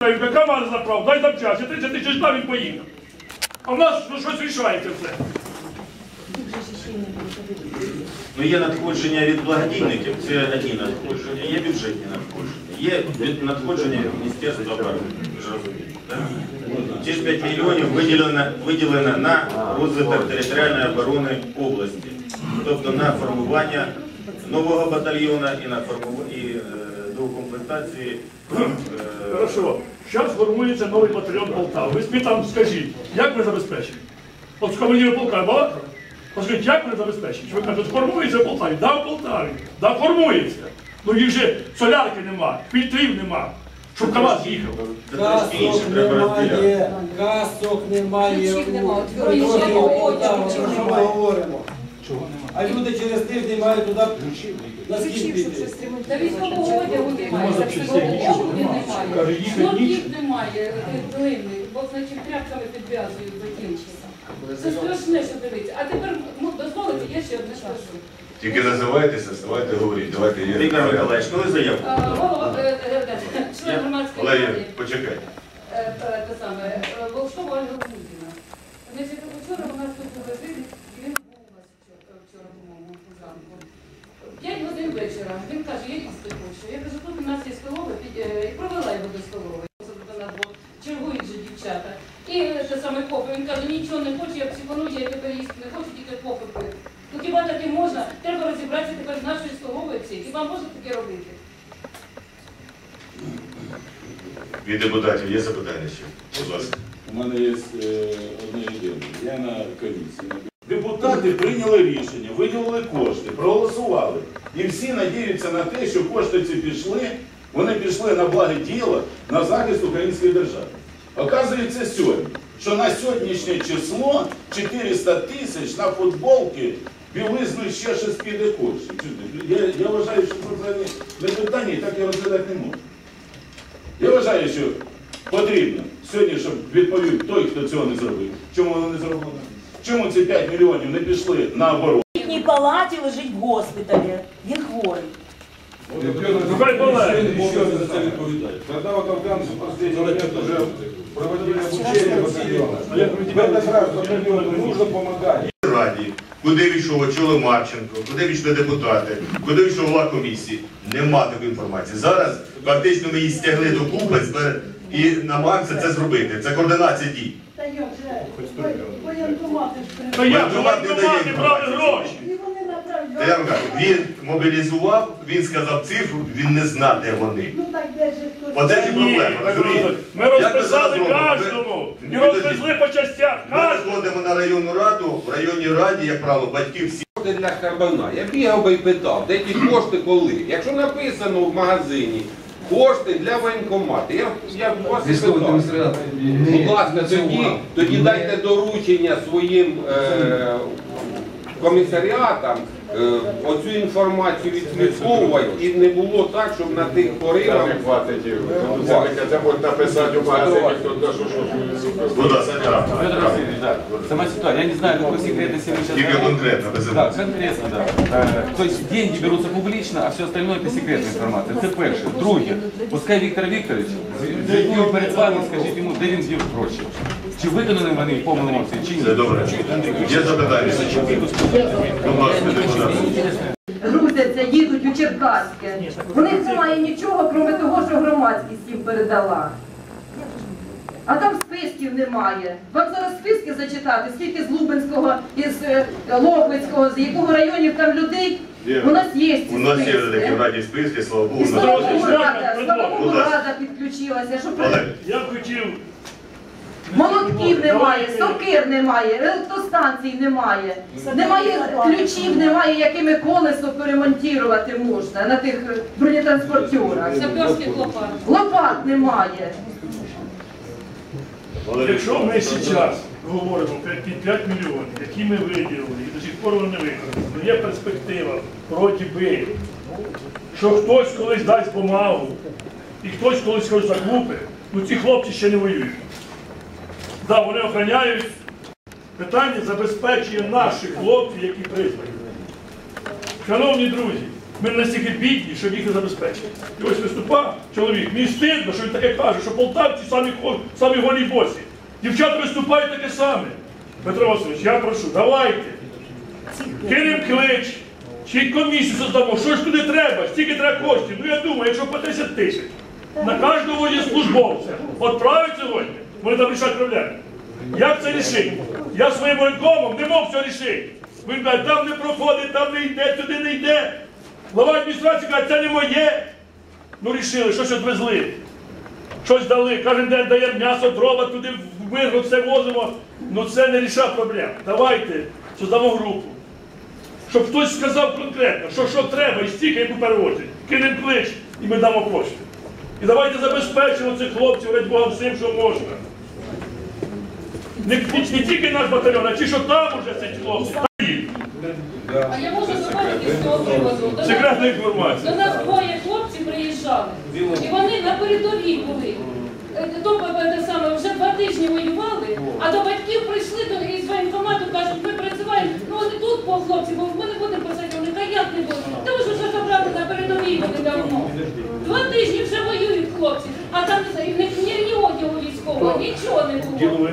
КамАЗ заправ, дай запчасти, 30 тисяч дав він поїхав. А в нас ну, щось рішається все. Ну, є надходження від благодійників, це одні надходження, є бюджетні надходження, є надходження від Міністерства оборони, ви ж? Ті ж 5 мільйонів виділено, виділено на розвиток територіальної оборони області, тобто на формування нового батальйону і на формування доукомплектації. е, Хорошо. Зараз формується новий батальйон Полтава. Ви собі там скажіть, як ми забезпечені? От з командиром полка багато? Скажіть, як ми забезпечені? Ви кажете, формується в Полтаві? Да, в Полтаві. Да, формується. Ну їх же солярки нема, фільтрів нема, щоб КамАЗ їхав. Касок немає, касок немає. Ключів нема, от у- ключів у- нема, у- ключів ми немає. говоримо? А люди через тиждень мають туди на схід піти. Та військового одягу немає, одягу немає. Длинний, бо значить тряпками підв'язують закінчиться. Це страшне, що дивиться. А тепер ну, дозволите, я ще одне скажу. Тільки називайтеся, ставайте говоріть. Давайте є. Віктор Миколаївич, коли заявку? Голова, е, е, е, член громадської Валерій, ради, почекай. е, е, те саме, е, Він каже, я кажу, тут у нас є столова, під- е, і провела його до столової. Чергують же дівчата. І те саме кофе. Він каже, нічого не хочу, я психоную, я тепер їсти не хочу, тільки кофе пити. Ну хіба таке можна? Треба розібратися тепер з нашою столовою цією. Хіба можна таке робити? Від депутатів є запитання ще? Будь ласка. У мене є е, одне єдине. Я на комісії. Депутати прийняли рішення, виділили кошти, проголосували. І всі надіються на те, що кошти ці пішли, вони пішли на благе діло, на захист української держави. Оказується сьогодні, що на сьогоднішнє число 400 тисяч на футболки, білизну ще щось піде коштів. Я, я вважаю, що це не питання і так я розглядати не можу. Я вважаю, що потрібно сьогодні, щоб відповів той, хто цього не зробив. Чому воно не зроблено? Чому ці 5 мільйонів не пішли на оборону? Палаті лежить в госпіталі. Він хворий. Тогда вот афганцы в последний момент уже проводили обучение батальона. В этот раз батальону нужно помогать. Раді, куди війшов очоло Марченко, куди війшли депутати, куди війшов голова комісії. Нема такої інформації. Зараз фактично ми її стягли до купи і намагаємося це зробити. Це координація дій. Та як же? Воєнкомати ж дає воєнкомати брали гроші? Кажу, він мобілізував, він сказав цифру, він не знав, де вони. Ну так де ж хтось. Оце і Ні, проблема. розумієте? Ми Як розписали кожному і Ми- розвезли по частях. Ми Кожному. виходимо на районну раду, в районній раді, як правило, батьки всі. Кошти для Карбана. Я бігав би і питав, де ті кошти коли? Якщо написано в магазині кошти для воєнкомату, я, я вас і питав. Будь ласка, тоді, тоді дайте доручення своїм е, комісаріатам оцю інформацію відслідковувати і не було так, щоб на тих поривах. Це можна написати у магазині, хто каже, що Будь ласка, так. Федор Васильевич, да. Сама ситуация. Я не знаю, какой секретности вы сейчас Тільки говорите. конкретно, без Да, емоцій. конкретно, да. Э, То есть деньги берутся публично, а все остальное это секретна інформація. Це перше. Друге, пускай Віктор Вікторович зайде перед вами, скажіть йому, де він дів гроші. Чи виконані вони в повному обсязі, чи ні? Це добре. Є запитання? Будь ласка, депутати. грузяться, їдуть у Черкаське. У них немає нічого, крім того, що громадськість їм передала. А там списків немає. Вам зараз списки зачитати, скільки з Лубенського, із е, Лохвицького, з якого районів там людей. Є. У нас є ці У нас є списки. вже такі в раді списки, слава Богу. І слава Богу, рада, слава Богу, рада підключилася. Щоб Я хотів. Молотків немає, сокир немає, електростанцій немає, немає ключів, немає, якими колесо перемонтувати можна на тих бронетранспортерах. Саперських лопат. Лопат немає. Якщо ми зараз говоримо про ті 5 мільйонів, які ми виділили, і до сих пор вони не то є перспектива проти би, що хтось колись дасть бумагу, і хтось колись щось закупить, ну ці хлопці ще не воюють. Да, вони охороняють питання забезпечення наших хлопців, які призвані. Шановні друзі, Ми настільки бідні, щоб їх не забезпечити. І ось виступав чоловік. Мені стидно, що він таке каже, що полтавці самі, самі голі босі. Дівчата виступають таке саме. Петро Васильович, я прошу, давайте. Кинем клич, чи комісію создамо, що ж туди треба, стільки треба коштів. Ну я думаю, якщо по 10 тисяч на кожного службовця відправить сьогодні, вони там рішать проблеми. Як це рішити? Я своїм воєнкомом не мог це рішити. Він каже, там не проходить, там не йде, туди не йде. Глава адміністрації каже, це не моє. Ну рішили, щось відвезли. Щось дали, кожен день даємо м'ясо, дрова, туди в мирно все возимо. Ну це не рішає проблем. Давайте создамо групу. Щоб хтось сказав конкретно, що що треба, і стільки, яку перевозять. Кинемо клич, і ми дамо кошти. І давайте забезпечимо цих хлопців, Бога, всім, що можна. Не, не, тільки наш батальйон, а ті, що там уже ці хлопці. А я можу добавити з цього приводу. До нас- Секретна інформація. До нас двоє хлопців приїжджали, і вони на передовій були. Е, То е, те саме вже два тижні воювали, а до батьків прийшли до із воєнкомату, кажуть, ми працюємо, ну вони тут по хлопці, бо ми не будемо писати, вони кажуть, як не будемо. Та ви ж вже забрали на передовій вони давно. Два тижні вже воюють хлопці, а там не знаю, в них ні, ні одягу військового, нічого не Діло було.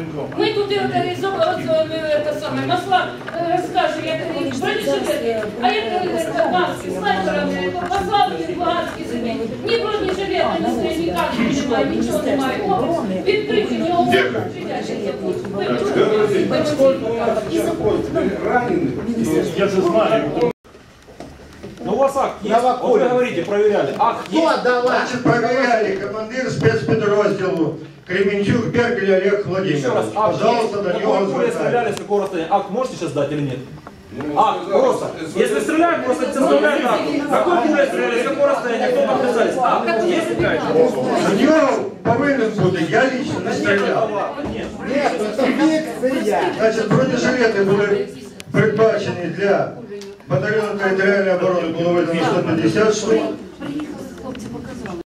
Воєнкому. Ми туди організовували те саме масла, е, розкаже, як бронежилети, а як е, маски, снайперами, послали в Луганській землі. Ні бронежилети, ні стрільника немає, нічого немає. О, Відкриті в нього Дякую. Я це знаю. Ну у вас акт есть? Вот вы говорите, проверяли. Акт есть? Значит, проверяли командир спецподрозділу Кременчук Бергель Олег Еще Владимирович. раз, акт Пожалуйста, до есть? него Какой пули стреляли, звертайтесь. с какого расстояния? Акт можете сейчас дать или нет? Ну, Акт, просто. Если стреляют, просто составляют акт. Какой пули стреляли, с какого расстояния, кто подписались? Акт есть какая-то? З нього повинен бути, я лично не стріляв. Значить, бронежилети були придбачені для батальйону територіальної оборони, було видано 150 штук.